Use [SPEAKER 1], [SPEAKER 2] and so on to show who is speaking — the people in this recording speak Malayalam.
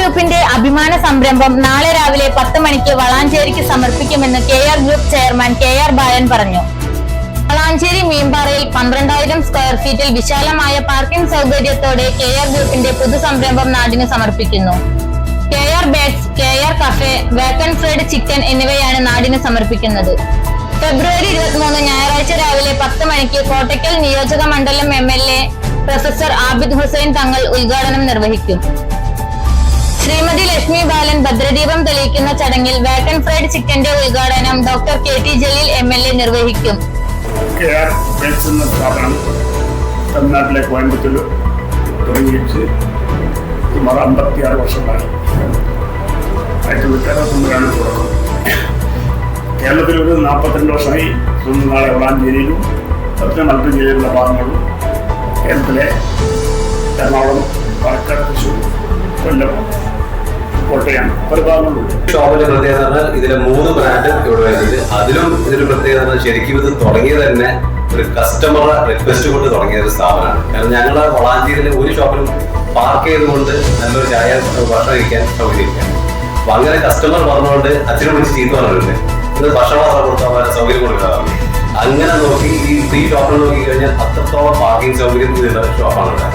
[SPEAKER 1] ഗ്രൂപ്പിന്റെ അഭിമാന സംരംഭം നാളെ രാവിലെ പത്ത് മണിക്ക് വളാഞ്ചേരിക്ക് സമർപ്പിക്കുമെന്ന് K R group chairman K R Balan പറഞ്ഞു. വളാഞ്ചേരി മീൻപാറയിൽ പന്ത്രണ്ടായിരം സ്ക്വയർ ഫീറ്റിൽ വിശാലമായ പാർക്കിംഗ് സൗകര്യത്തോടെ കെ ആർ ഗ്രൂപ്പിന്റെ പുതു സംരംഭം നാടിന് സമർപ്പിക്കുന്നു. K R birds K R cafe vacant fried chicken എന്നിവയാണ് നാടിന് സമർപ്പിക്കുന്നത്. ഫെബ്രുവരി ഇരുപത്തിമൂന്ന് ഞായറാഴ്ച രാവിലെ പത്ത് മണിക്ക് കോട്ടയ്ക്കൽ നിയോജക മണ്ഡലം M L A professor Abid Hussain Thangal ഉദ്ഘാടനം നിർവഹിക്കും. ശ്രീമതി ലക്ഷ്മി ബാലൻ ഭദ്രദീപം തെളിയിക്കുന്ന ചടങ്ങിൽ വേക്കൻ ഫ്രൈഡ് ചിക്കന്റെ ഉദ്ഘാടനം doctor K T Jaleel M L A നിർവഹിക്കും.
[SPEAKER 2] തമിഴ്നാട്ടിലെ കോയമ്പത്തൂർ തുടങ്ങിയിട്ട് സുമാർ അമ്പത്തിയാറ് വർഷമായി ആയിരത്തി തൊള്ളായിരത്തി അറുപത്തൊമ്പതിലാണ് തുടക്കം. കേരളത്തിൽ ഒരു നാൽപ്പത്തിരണ്ട് വർഷമായി നാളെ വളാഞ്ചേരിയിലും പത്തിന് മലപ്പുറം ജില്ലയിലുള്ള ഭാഗങ്ങളും കേരളത്തിലെ എറണാകുളം പാലക്കാട് തൃശ്ശൂർ കൊല്ലം കോട്ടയം ഒരു ഭാഗങ്ങളുണ്ട്
[SPEAKER 3] ഷോപ്പിന്റെ പ്രത്യേകത പറഞ്ഞാൽ ഇതിലെ മൂന്ന് ബ്രാൻഡ് ഇവിടെ വരുന്നത് അതിലും ഇതിന്റെ പ്രത്യേകത ശരിക്കും ഇത് തുടങ്ങിയത് തന്നെ ഒരു കസ്റ്റമർ റിക്വസ്റ്റ് കൊണ്ട് തുടങ്ങിയ ഒരു സ്ഥാപനമാണ്. കാരണം ഞങ്ങൾ വളാഞ്ചേരിയിലെ ഒരു ഷോപ്പിലും പാർക്ക് ചെയ്തുകൊണ്ട് നല്ലൊരു ചായ ഭക്ഷണം കഴിക്കാൻ സൗകര്യമില്ല അപ്പൊ അങ്ങനെ കസ്റ്റമർ പറഞ്ഞുകൊണ്ട് അച്ഛനെ വിളിച്ച് ചീത്ത പറഞ്ഞിട്ടുണ്ട്. ഇത് ഭക്ഷണം കൊടുക്കാൻ സൗകര്യം കൊടുക്കാറുണ്ട് അങ്ങനെ നോക്കി ഈ ഫ്രീ ഷോപ്പിൽ നോക്കി കഴിഞ്ഞാൽ അത്രത്തോളം പാർക്കിംഗ് സൗകര്യം ഇതിലുള്ള ഷോപ്പാണ് ഇവിടെ